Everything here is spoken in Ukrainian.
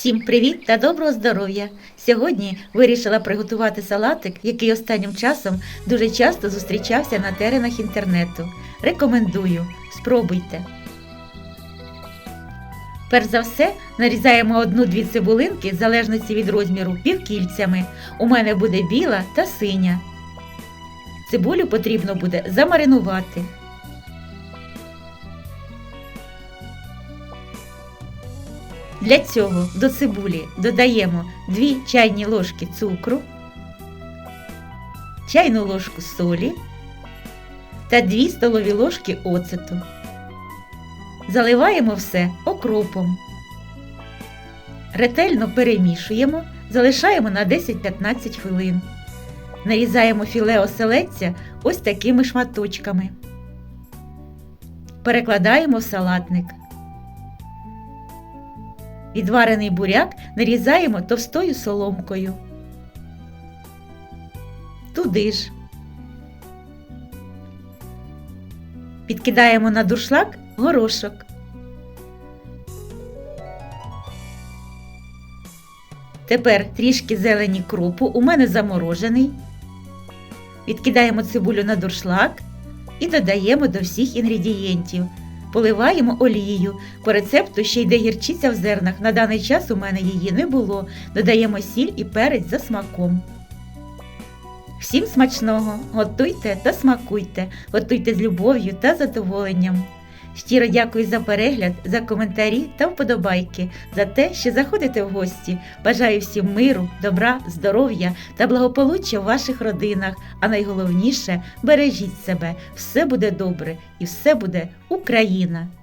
Всім привіт та доброго здоров'я! Сьогодні вирішила приготувати салатик, який останнім часом дуже часто зустрічався на теренах інтернету. Рекомендую, спробуйте. Перш за все, нарізаємо одну-дві цибулинки в залежності від розміру півкільцями. У мене буде біла та синя. Цибулю потрібно буде замаринувати. Для цього до цибулі додаємо 2 чайні ложки цукру, чайну ложку солі та 2 столові ложки оцету. Заливаємо все окропом. Ретельно перемішуємо, залишаємо на 10-15 хвилин. Нарізаємо філе оселедця ось такими шматочками. Перекладаємо в салатник. Відварений буряк нарізаємо товстою соломкою. Туди ж. Підкидаємо на дуршлак горошок. Тепер трішки зелені крупу, у мене заморожений. Відкидаємо цибулю на дуршлак і додаємо до всіх інгредієнтів. Поливаємо олією. По рецепту ще йде гірчиця в зернах. На даний час у мене її не було. Додаємо сіль і перець за смаком. Всім смачного! Готуйте та смакуйте, готуйте з любов'ю та задоволенням. Щиро дякую за перегляд, за коментарі та вподобайки, за те, що заходите в гості. Бажаю всім миру, добра, здоров'я та благополуччя в ваших родинах. А найголовніше бережіть себе, все буде добре і все буде Україна!